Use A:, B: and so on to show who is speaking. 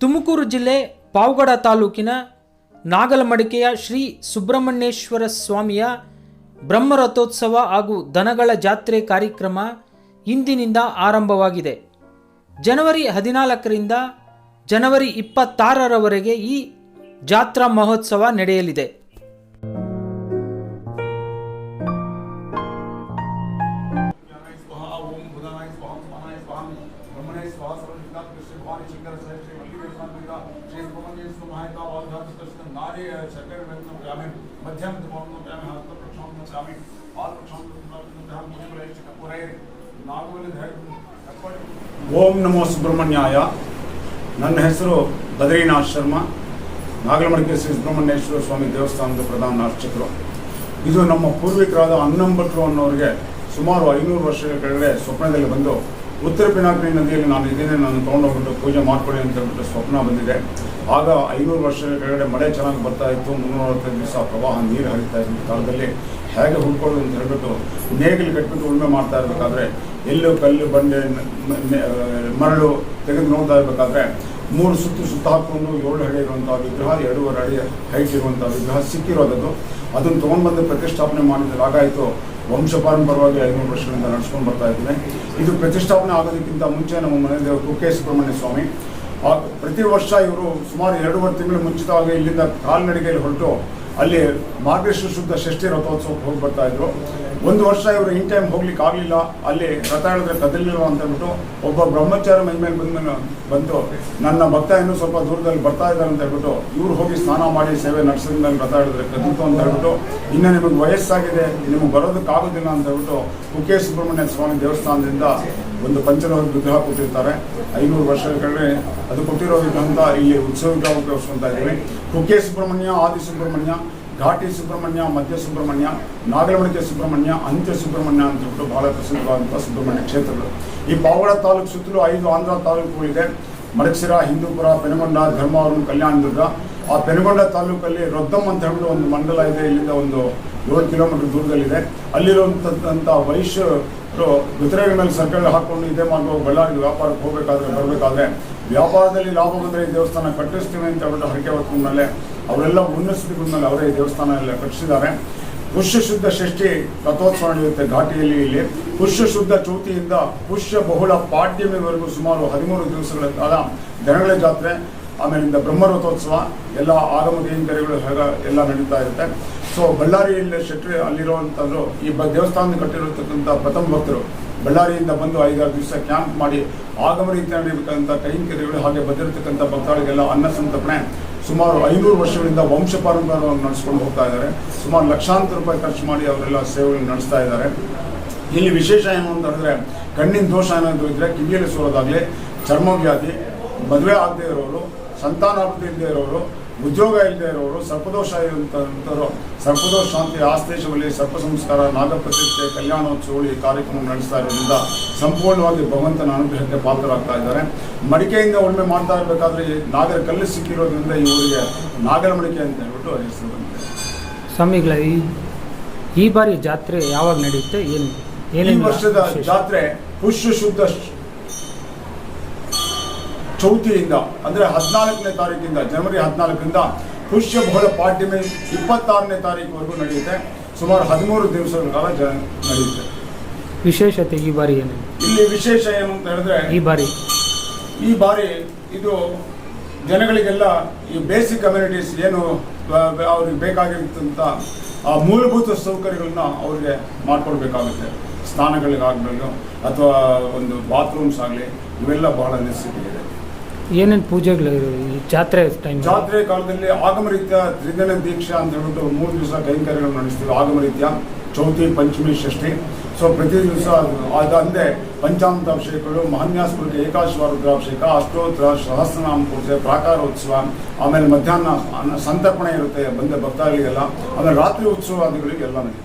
A: ತುಮಕೂರು ಜಿಲ್ಲೆ ಪಾವಗಡ ತಾಲೂಕಿನ ನಾಗಲಮಡಿಕೆಯ ಶ್ರೀ ಸುಬ್ರಹ್ಮಣ್ಯೇಶ್ವರ ಸ್ವಾಮಿಯ ಬ್ರಹ್ಮರಥೋತ್ಸವ ಹಾಗೂ ದನಗಳ ಜಾತ್ರೆ ಕಾರ್ಯಕ್ರಮ ಇಂದಿನಿಂದ ಆರಂಭವಾಗಿದೆ. ಜನವರಿ ಹದಿನಾಲ್ಕರಿಂದ ಜನವರಿ ಇಪ್ಪತ್ತಾರರವರೆಗೆ ಈ ಜಾತ್ರಾ ಮಹೋತ್ಸವ ನಡೆಯಲಿದೆ.
B: ಪ್ರದೇಶದ ಮಹಾಹಿತಾವಾದ ತಕ್ಷಣ ನಾನೇ ಸರ್ಕಾರಿ ಬ್ಯಾಂಕ್ನ ಗ್ರಾಮೀಣ, ಮಧ್ಯಾಹ್ನದ ಮೌಲ್ಯ ಗ್ರಾಮೀಣ ಹಸ್ತ ಪ್ರಕ್ಷಾಂತರ ಗ್ರಾಮೀಣ ಆಲ್ ಪ್ರಕ್ಷಾಂತರ ಮುಖ್ಯಪ್ರದೇಶಕ್ಕೆ ಪೂರೈಸಿ ಓಂ ನಮೋ ಸುಬ್ರಹ್ಮಣ್ಯಾಯ. ನನ್ನ ಹೆಸರು ಬದ್ರಿನಾಥ್ ಶರ್ಮಾ. ನಾಗಲಮಡಿಕೆ ಶ್ರೀ ಸುಬ್ರಹ್ಮಣ್ಯೇಶ್ವರ ಸ್ವಾಮಿ ದೇವಸ್ಥಾನದ ಪ್ರಧಾನ ಅರ್ಚಕರು. ಇದು ನಮ್ಮ ಪೂರ್ವಿಕರಾದ ಅನ್ನಂಭಟ್ರು ಅನ್ನೋರಿಗೆ ಸುಮಾರು ಐನೂರು ವರ್ಷಗಳ ಕೆಳಗಡೆ ಸ್ವಪ್ನದಲ್ಲಿ ಬಂದು ಉತ್ತರ ಪಿನಾಕಿನಿ ನದಿಯಲ್ಲಿ ನಾನು ಇದ್ದೇನೆ, ನಾನು ತೊಗೊಂಡೋಗ್ಬಿಟ್ಟು ಪೂಜೆ ಮಾಡ್ಕೊಳ್ಳಿ ಅಂತ ಹೇಳ್ಬಿಟ್ಟು ಸ್ವಪ್ನ ಬಂದಿದೆ. ಆಗ ಐನೂರು ವರ್ಷಗಳ ಕೆಳಗಡೆ ಮಳೆ ಚೆನ್ನಾಗಿ ಬರ್ತಾ ಇತ್ತು, ಮುನ್ನೂರವತ್ತೈದು ದಿವಸ ಪ್ರವಾಹ ನೀರು ಹರಿತಾ ಇದ್ದ ಕಾಲದಲ್ಲಿ ಹೇಗೆ ಹುಡ್ಕೊಳ್ಳೋದು ಅಂತ ಹೇಳ್ಬಿಟ್ಟು ನೇಗಿಲು ಕಟ್ಬಿಟ್ಟು ಉಳುಮೆ ಮಾಡ್ತಾ ಇರಬೇಕಾದ್ರೆ ಎಲ್ಲೂ ಕಲ್ಲು, ಬಂಡೆ ಮರಳು ತೆಗೆದು ನೋಡ್ತಾ ಇರಬೇಕಾದ್ರೆ, ಮೂರು ಸುತ್ತು ಸುತ್ತ ಹಾಕೊಂಡು ಏಳು ಅಡಿ ಇರುವಂಥ ವಿಗ್ರಹ, ಎರಡೂವರೆ ಅಡಿ ಹೈಟ್ ಇರುವಂಥ ವಿಗ್ರಹ ಸಿಕ್ಕಿರೋದದು. ಅದನ್ನು ತೊಗೊಂಡ್ಬಂದು ಪ್ರತಿಷ್ಠಾಪನೆ ಮಾಡಿದ್ರೆ ಆಗಾಯಿತು ವಂಶ ಪಾರಂಪರವಾಗಿ ಐನೂರು ವರ್ಷಗಳಿಂದ ನಡೆಸ್ಕೊಂಡು ಬರ್ತಾ ಇದ್ದೇನೆ. ಇದು ಪ್ರತಿಷ್ಠಾಪನೆ ಆಗೋದಕ್ಕಿಂತ ಮುಂಚೆ ನಮ್ಮ ಮನೆ ದೇವರು ಕುಕ್ಕೆ ಸುಬ್ರಹ್ಮಣ್ಯ ಸ್ವಾಮಿ. ಪ್ರತಿ ವರ್ಷ ಇವರು ಸುಮಾರು ಎರಡೂವರೆ ತಿಂಗಳು ಮುಂಚಿತವಾಗಿ ಇಲ್ಲಿಂದ ಕಾಲ್ನಡಿಗೆಯಲ್ಲಿ ಹೊರಟು ಅಲ್ಲಿ ಮಾರ್ಗೇಶ್ವರ ಶುದ್ಧ ಷಷ್ಠಿ ರಥೋತ್ಸವಕ್ಕೆ ಹೋಗಿ ಬರ್ತಾ ಇದ್ರು. ಒಂದು ವರ್ಷ ಇವರು ಇನ್ ಟೈಮ್ ಹೋಗ್ಲಿಕ್ಕೆ ಆಗಲಿಲ್ಲ. ಅಲ್ಲಿ ರಥ ಹೇಳಿದ್ರೆ ಕದಲಿಲ್ಲ ಅಂತ ಹೇಳ್ಬಿಟ್ಟು ಒಬ್ಬ ಬ್ರಹ್ಮಚಾರಿ ಮೈ ಮೇಲೆ ಬಂದ ಬಂದು, ನನ್ನ ಭಕ್ತ ಇನ್ನೂ ಸ್ವಲ್ಪ ದೂರದಲ್ಲಿ ಬರ್ತಾ ಇದ್ದಾರೆ ಅಂತ ಹೇಳ್ಬಿಟ್ಟು, ಇವ್ರು ಹೋಗಿ ಸ್ನಾನ ಮಾಡಿ ಸೇವೆ ನಡೆಸಿದ ರಥ ಹೇಳಿದ್ರೆ ಕದಿತು ಅಂತ ಹೇಳ್ಬಿಟ್ಟು, ಇನ್ನು ನಿಮಗೆ ವಯಸ್ಸಾಗಿದೆ, ನಿಮಗೆ ಬರೋದಕ್ಕಾಗೋದಿಲ್ಲ ಅಂತ ಹೇಳ್ಬಿಟ್ಟು ಕುಕ್ಕೆ ಸುಬ್ರಹ್ಮಣ್ಯ ಸ್ವಾಮಿ ದೇವಸ್ಥಾನದಿಂದ ಒಂದು ಪಂಚಲೋಹ ವಿಗ್ರಹ ಕೊಟ್ಟಿರ್ತಾರೆ. ಐನೂರು ವರ್ಷಗಳೇ ಅದು ಕೊಟ್ಟಿರೋ ವಿಗ್ರಹ ಇಲ್ಲಿ ಉತ್ಸವ ವಿಗ್ರಹ ಉಪಯೋಗಿಸ್ಕೊತಾ ಇದ್ದೀವಿ ಕುಕ್ಕೆ ಸುಬ್ರಹ್ಮಣ್ಯ, ಆದಿ ಸುಬ್ರಹ್ಮಣ್ಯ, ಘಾಟಿ ಸುಬ್ರಹ್ಮಣ್ಯ, ಮಧ್ಯ ಸುಬ್ರಹ್ಮಣ್ಯ, ನಾಗರಮಣಿಕೆ ಸುಬ್ರಹ್ಮಣ್ಯ, ಅಂತ್ಯ ಸುಬ್ರಹ್ಮಣ್ಯ ಅಂತ ಹೇಳ್ಬಿಟ್ಟು ಬಹಳ ಪ್ರಸಿದ್ಧವಾದಂಥ ಸುಬ್ರಹ್ಮಣ್ಯ ಕ್ಷೇತ್ರಗಳು. ಈ ಪಾವಗಡ ತಾಲೂಕು ಸುತ್ತಲೂ ಐದು ಆಂಧ್ರ ತಾಲೂಕುಗಳಿದೆ ಮಡಕ್ಸಿರ ಹಿಂದೂಪುರ, ಪೆನಗೊಂಡ ಕಲ್ಯಾಣ ಕಲ್ಯಾಣದುರ್ಗ ಆ ಪೆನಗೊಂಡ ತಾಲೂಕಲ್ಲಿ ರೊದ್ದಂ ಅಂತ ಹೇಳ್ಬಿಟ್ಟು ಒಂದು ಮಂಡಲ ಇದೆ. ಇಲ್ಲಿಂದ ಒಂದು ಏಳು ಕಿಲೋಮೀಟರ್ ದೂರದಲ್ಲಿದೆ. ಅಲ್ಲಿರುವಂಥ ವೈಶ್ಯರು ಗುಜರಾತ್ ಮೇಲೆ ಸರ್ಕಲ್ ಹಾಕೊಂಡು ಇದೇ ಮಾಡುವ ಬಳ್ಳಾರಿಗೆ ವ್ಯಾಪಾರಕ್ಕೆ ಹೋಗಬೇಕಾದ್ರೆ ಬರಬೇಕಾದ್ರೆ ವ್ಯಾಪಾರದಲ್ಲಿ ಲಾಭ ಬಂದರೆ ಈ ದೇವಸ್ಥಾನ ಕಟ್ಟಿಸ್ತೀವಿ ಅಂತ ಹೇಳ್ಬಿಟ್ಟು ಹರಕೆ ಹೊತ್ಕೊಂಡ ಮೇಲೆ ಅವರೆಲ್ಲ ಉನ್ನತಿಗಳ ಮೇಲೆ ಅವರೇ ಈ ದೇವಸ್ಥಾನ ಎಲ್ಲ ಕಟ್ಟಿಸಿದ್ದಾರೆ. ಪುಷ್ಯ ಶುದ್ಧ ಷಷ್ಠಿ ರಥೋತ್ಸವ ನಡೆಯುತ್ತೆ ಘಾಟಿಯಲ್ಲಿ ಇಲ್ಲಿ. ಪುಷ್ಯ ಶುದ್ಧ ಚೌತಿಯಿಂದ ಪುಷ್ಯ ಬಹುಳ ಪಾಡ್ಯಮಿವರೆಗೂ ಸುಮಾರು ಹದಿಮೂರು ದಿವಸಗಳ ಕಾಲ ದನಗಳ ಜಾತ್ರೆ, ಆಮೇಲಿಂದ ಬ್ರಹ್ಮ ರಥೋತ್ಸವ, ಎಲ್ಲ ಆಗಮ ಹೇಗ ಎಲ್ಲ ನಡೀತಾ ಇರುತ್ತೆ. ಸೊ ಬಳ್ಳಾರಿಯಲ್ಲಿ ಶೆಟ್ಟಿ ಅಲ್ಲಿರುವಂಥದ್ದು ಈ ದೇವಸ್ಥಾನ ಕಟ್ಟಿರತಕ್ಕಂಥ ಪ್ರಥಮ ಭಕ್ತರು ಬಳ್ಳಾರಿಯಿಂದ ಬಂದು ಐದಾರು ದಿವಸ ಕ್ಯಾಂಪ್ ಮಾಡಿ ಆಗಮ ರೀತಿ ನಡೀಬೇಕಂತ ಕೈಂಕರ್ಯಗಳು ಹಾಗೆ ಬಂದಿರತಕ್ಕಂಥ ಭಕ್ತಾಳಿಗೆಲ್ಲ ಅನ್ನ ಸಂತರ್ಪಣೆ, ಸುಮಾರು ಐನೂರು ವರ್ಷಗಳಿಂದ ವಂಶ ಪಾರಂಪರ್ಯವನ್ನು ನಡೆಸ್ಕೊಂಡು ಹೋಗ್ತಾ ಇದ್ದಾರೆ. ಸುಮಾರು ಲಕ್ಷಾಂತರ ರೂಪಾಯಿ ಖರ್ಚು ಮಾಡಿ ಅವರೆಲ್ಲ ಸೇವೆಗಳನ್ನು ನಡೆಸ್ತಾ ಇದ್ದಾರೆ. ಇಲ್ಲಿ ವಿಶೇಷ ಏನು ಅಂತ ಹೇಳಿದ್ರೆ, ಕಣ್ಣಿನ ದೋಷ ಏನಾದರೂ ಇದ್ದರೆ ಕಿವಿಯಲ್ಲಿ ಸೋರೋದಾಗಲಿ ಚರ್ಮವ್ಯಾಧಿ, ಮದುವೆ ಆಗದೆ ಇರೋರು ಸಂತಾನಾಭಿವೃದ್ಧಿ ಇಲ್ಲದೆ ಇರೋರು ಉದ್ಯೋಗ ಇಲ್ಲದೆ ಇರೋರು ಸರ್ಪದೋಷ ಇರುವಂಥವರು ಸರ್ಪದೋಷ ಶಾಂತಿ ಆಸ್ತೇಶದಲ್ಲಿ ಸರ್ಪ ಸಂಸ್ಕಾರ ನಾಗಪ್ರತಿಷ್ಠೆ ಕಲ್ಯಾಣೋತ್ಸವಗಳು ಈ ಕಾರ್ಯಕ್ರಮ ನಡೆಸ್ತಾ ಇರೋದ್ರಿಂದ ಸಂಪೂರ್ಣವಾಗಿ ಭಗವಂತನ ಅನುಗ್ರಹಕ್ಕೆ ಪಾತ್ರರಾಗ್ತಾ ಇದ್ದಾರೆ. ಮಡಿಕೆಯಿಂದ ಉಳುಮೆ ಮಾಡ್ತಾ ಇರಬೇಕಾದ್ರೆ ಈ ನಾಗರ ಕಲ್ಲು ಸಿಕ್ಕಿರೋದ್ರಿಂದ ಇವರಿಗೆ ಊರಿಗೆ ನಾಗರ ಮಡಿಕೆ ಅಂತ ಹೇಳ್ಬಿಟ್ಟು ಹೆಸರು ಬಂದಿದೆ.
A: ಸ್ವಾಮಿಗಳ ಈ ಬಾರಿ ಜಾತ್ರೆ ಯಾವಾಗ ನಡೆಯುತ್ತೆ? ಏನು
B: ಈ
A: ಏನೇನು
B: ವರ್ಷದ ಜಾತ್ರೆ ಪುಷ್ಯ ಶುದ್ಧ ಚೌತಿಯಿಂದ ಅಂದ್ರೆ ಹದಿನಾಲ್ಕನೇ ತಾರೀಕಿಂದ ಜನವರಿ ಹದಿನಾಲ್ಕರಿಂದ ಪುಷ್ಯ ಬಹುಳ ಪಾಡ್ಯಮಿ ಇಪ್ಪತ್ತಾರನೇ ತಾರೀಕುವರೆಗೂ ನಡೆಯುತ್ತೆ. ಸುಮಾರು ಹದಿಮೂರು ದಿವಸಗಳ ಕಾಲ ಜ ನಡೆಯುತ್ತೆ.
A: ವಿಶೇಷತೆ ಈ ಬಾರಿ ಏನು?
B: ಇಲ್ಲಿ ವಿಶೇಷ ಏನು ಅಂತ ಹೇಳಿದ್ರೆ
A: ಈ ಬಾರಿ?
B: ಈ ಬಾರಿ ಇದು ಜನಗಳಿಗೆಲ್ಲ ಈ ಬೇಸಿಕ್ ಕಮ್ಯುನಿಟೀಸ್ ಏನು ಅವ್ರಿಗೆ ಬೇಕಾಗಿರ್ತಂಥ ಆ ಮೂಲಭೂತ ಸೌಕರ್ಯಗಳನ್ನ ಅವ್ರಿಗೆ ಮಾಡಿಕೊಡ್ಬೇಕಾಗುತ್ತೆ. ಸ್ನಾನಗಳಿಗಾಗಬೇಕು ಅಥವಾ ಒಂದು ಬಾತ್ರೂಮ್ಸ್ ಆಗಲಿ ಇವೆಲ್ಲ ಬಹಳ ನೆಸಿಟಿ ಇದೆ.
A: ಏನೇನು ಪೂಜೆಗಳು ಈ ಜಾತ್ರೆ ಟೈಮ್
B: ಜಾತ್ರೆ ಕಾಲದಲ್ಲಿ ಆಗಮ ರೀತ್ಯ ತ್ರಿದಿನ ದೀಕ್ಷಾ ಅಂತ ಹೇಳ್ಬಿಟ್ಟು ಮೂರು ದಿವಸ ಕೈಂಕರ್ಯಗಳು ನಡೆಸ್ತೀವಿ, ಆಗಮ ರೀತ್ಯ. ಚೌತಿ, ಪಂಚಮಿ, ಷಷ್ಠಿ. ಸೊ ಪ್ರತಿ ದಿವಸ ಅದಲ್ಲದೆ ಪಂಚಾಮೃತ ಅಭಿಷೇಕಗಳು ಮಹಾನ್ಯಾಸ್ಮೃತಿ ಏಕಾಶ್ವ ರುದ್ರಾಭಿಷೇಕ ಅಷ್ಟೋತ್ತರ ಸಹಸ್ರನಾಮ ಪೂಜೆ ಪ್ರಾಕಾರೋತ್ಸವ ಆಮೇಲೆ ಮಧ್ಯಾಹ್ನ ಸಂತರ್ಪಣೆ ಇರುತ್ತೆ ಬಂದ ಭಕ್ತಾದಿಗಳಿಗೆಲ್ಲ. ಆಮೇಲೆ ರಾತ್ರಿ ಉತ್ಸವಾದಿಗಳಿಗೆಲ್ಲ ನಡೀತಾರೆ.